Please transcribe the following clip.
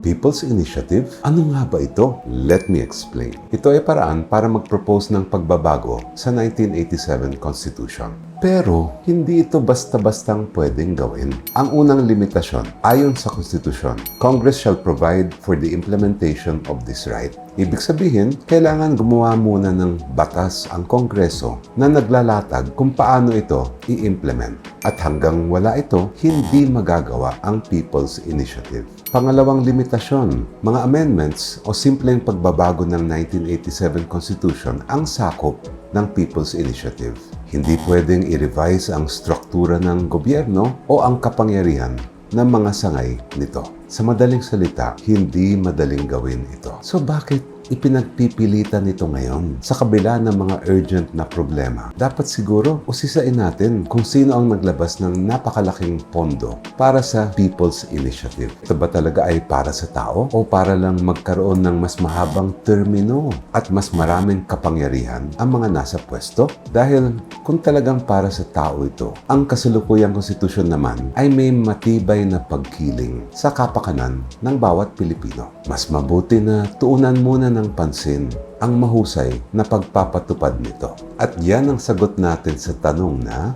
People's Initiative? Ano nga ba ito? Let me explain. Ito ay paraan para mag-propose ng pagbabago sa 1987 Constitution. Pero, hindi ito basta-bastang pwedeng gawin. Ang unang limitasyon, ayon sa Constitution, Congress shall provide for the implementation of this right. Ibig sabihin, kailangan gumawa muna ng batas ang Kongreso na naglalatag kung paano ito i-implement. At hanggang wala ito, hindi magagawa ang People's Initiative. Pangalawang limitasyon, mga amendments o simpleng pagbabago ng 1987 Constitution ang sakop ng People's Initiative. Hindi pwedeng i-revise ang struktura ng gobyerno o ang kapangyarihan ng mga sangay nito. Sa madaling salita, hindi madaling gawin ito. So bakit ipinagpipilitan nito ngayon sa kabila ng mga urgent na problema? Dapat siguro usisain natin kung sino ang naglabas ng napakalaking pondo para sa People's Initiative. Ito ba talaga ay para sa tao o para lang magkaroon ng mas mahabang termino at mas maraming kapangyarihan ang mga nasa pwesto? Dahil kung talagang para sa tao ito, ang kasalukuyang konstitusyon naman ay may matibay na pagkiling sa kapakanan ng bawat Pilipino. Mas mabuti na tuunan muna ng pansin ang mahusay na pagpapatupad nito. At yan ang sagot natin sa tanong na